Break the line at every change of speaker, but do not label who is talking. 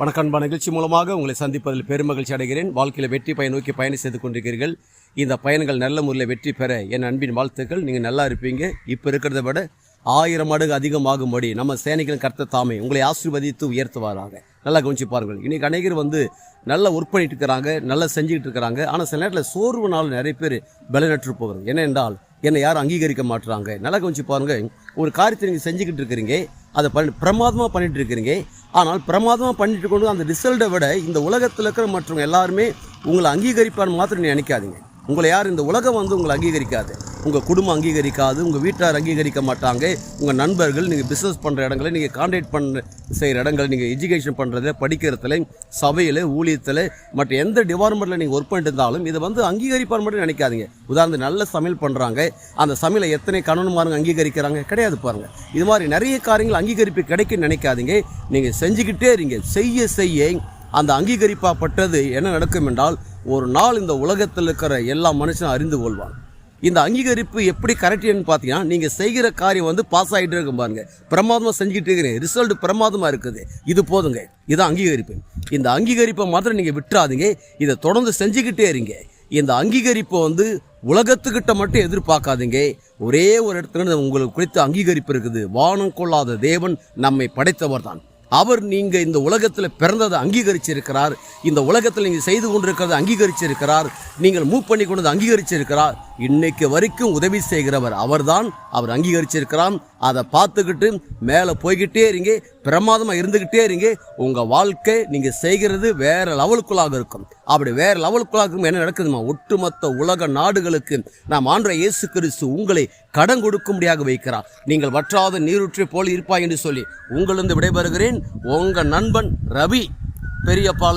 வணக்கம் நிகழ்ச்சி மூலமாக உங்களை சந்திப்பதில் பெருமகிழ்ச்சி அடைகிறேன். வாழ்க்கையில் வெற்றி பயன் நோக்கி பயணம் செய்து கொண்டிருக்கிறீர்கள். இந்த பயணங்கள் நல்ல முறையில் வெற்றி பெற என் அன்பின் வாழ்த்துக்கள். நீங்கள் நல்லா இருப்பீங்க. இப்போ இருக்கிறத விட ஆயிரம் மடங்கு அதிகமாகும்படி நம்ம சேனைகளின் கர்த்த தாமே உங்களை ஆசீர்வதித்து உயர்த்துவாராங்க நல்லா கவனிச்சு பாருங்கள். இன்றைக்கி அநேகர் வந்து நல்லா ஒர்க் பண்ணிட்டு இருக்கிறாங்க நல்லா செஞ்சுக்கிட்டு இருக்கிறாங்க. ஆனால் சில நேரத்தில் சோர்வுனால நிறைய பேர் பலனற்று போகிறது ஏனென்றால் என்னை யாரும் அங்கீகரிக்க மாட்டுறாங்க நல்லா கவனிச்சு பாருங்கள். ஒரு காரியத்தை நீங்கள் செஞ்சுக்கிட்டு இருக்கிறீங்க. அதை பண்ணி பிரமாதமாக பண்ணிகிட்டு இருக்கிறீங்க. ஆனால் பிரமாதமாக பண்ணிட்டு கொண்டு அந்த ரிசல்ட்டை விட இந்த உலகத்தில் இருக்கிற மற்றவங்க எல்லாருமே உங்களை அங்கீகரிப்பான்னு மாத்திரம் நீ நினைக்காதீங்க. உங்களை யார் இந்த உலகம் வந்து உங்களை அங்கீகரிக்காது. உங்கள் குடும்பம் அங்கீகரிக்காது உங்கள் வீட்டார் அங்கீகரிக்க மாட்டாங்க. உங்கள் நண்பர்கள் நீங்கள் பிஸ்னஸ் பண்ணுற இடங்களை நீங்கள் கான்டாக்ட் பண்ண செய்கிற இடங்கள் நீங்கள் எஜுகேஷன் பண்ணுறதுல படிக்கிறதுல சபையில் ஊழியத்தில் மற்ற எந்த டிபார்ட்மெண்ட்டில் நீங்கள் ஒர்க் பண்ணிட்டு இருந்தாலும் இதை வந்து அங்கீகரிப்பார் மட்டும் நினைக்காதீங்க. உதாரணத்துக்கு நல்ல சமையல் பண்ணுறாங்க அந்த சமையலை எத்தனை கணவன்மாருங்க அங்கீகரிக்கிறாங்க கிடையாது பாருங்கள் இது மாதிரி நிறைய காரியங்கள் அங்கீகரிப்பு கிடைக்குன்னு நினைக்காதீங்க. நீங்கள் செஞ்சுக்கிட்டே இருங்க. செய்ய செய்ய அந்த அங்கீகரிப்பாப்பட்டது என்ன நடக்கும் என்றால் ஒரு நாள் இந்த உலகத்தில் இருக்கிற எல்லா மனுஷனும் அறிந்து கொள்வான் இந்த அங்கீகரிப்பு எப்படி கரெக்டுன்னு பார்த்தீங்கன்னா நீங்கள் செய்கிற காரியம் வந்து பாஸ் ஆகிட்டு இருக்கும் பாருங்க. பிரமாதமாக செஞ்சுக்கிட்டு இருக்கிறீங்க. ரிசல்ட் பிரமாதமாக இருக்குது. இது போதுங்க. இதான் அங்கீகரிப்பு. இந்த அங்கீகரிப்பை மாத்திரம் நீங்கள் விட்டுறாதீங்க. இதை தொடர்ந்து செஞ்சுக்கிட்டே இருங்க. இந்த அங்கீகரிப்பை வந்து உலகத்துக்கிட்ட மட்டும் எதிர்பார்க்காதீங்க. ஒரே ஒரு இடத்துல இருந்து உங்களுக்கு குறித்த அங்கீகரிப்பு இருக்குது. வானம் கொள்ளாத தேவன் நம்மை படைத்தவர் தான் அவர் நீங்கள் இந்த உலகத்தில் பிறந்ததை அங்கீகரிச்சிருக்கிறார். இந்த உலகத்தில் நீங்கள் செய்து கொண்டிருக்கிறத அங்கீகரிச்சிருக்கிறார். நீங்கள் மூவ் பண்ணி கொண்டதை அங்கீகரிச்சிருக்கிறார். இன்னைக்கு வரைக்கும் உதவி செய்கிறவர் அவர்தான். அவர் அங்கீகரிச்சிருக்கிறார் அதை பார்த்துக்கிட்டு மேலே போய்கிட்டே இருங்க. பிரமாதமாக இருந்துக்கிட்டே இருங்க. உங்கள் வாழ்க்கை நீங்கள் செய்கிறது வேறு லெவலுக்குள்ளாக இருக்கும். அப்படி வேறு லெவலுக்குள்ளாக இருக்கும் என்ன நடக்குதுமா? ஒட்டுமொத்த உலக நாடுகளுக்கு நாம் ஆன்ற இயேசு கிறிஸ்து உங்களை கடன் கொடுக்கும்படியாக வைக்கிறார். நீங்கள் வற்றாத நீரூற்றை போல் இருப்பாய் என்று சொல்லி உங்களிருந்து விடைபெறுகிறேன். உங்க நண்பன் ரவி பெரியப்பாளையம்